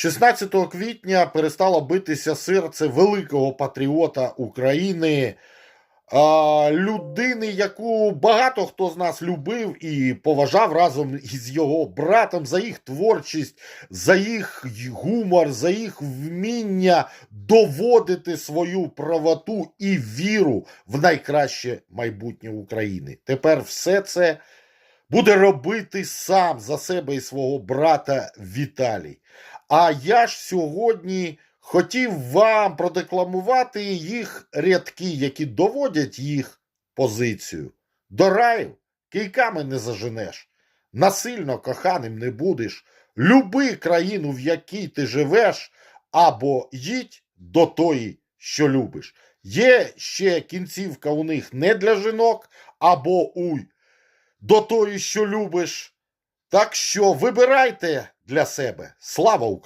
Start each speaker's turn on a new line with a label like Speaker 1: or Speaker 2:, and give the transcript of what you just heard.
Speaker 1: 16 квітня перестало битися серце великого патріота України, людини, яку багато хто з нас любив і поважав разом із його братом за їх творчість, за їх гумор, за їх вміння доводити свою правоту і віру в найкраще майбутнє України. Тепер все це буде робити сам за себе і свого брата Віталій. А я ж сьогодні хотів вам продекламувати їх рядки, які доводять їх позицію. До раю кийками не заженеш, насильно коханим не будеш. Люби країну, в якій ти живеш, або їдь до тої, що любиш. Є ще кінцівка у них не для жінок, або уй до тої, що любиш. Так що вибирайте для себе. Слава Україні!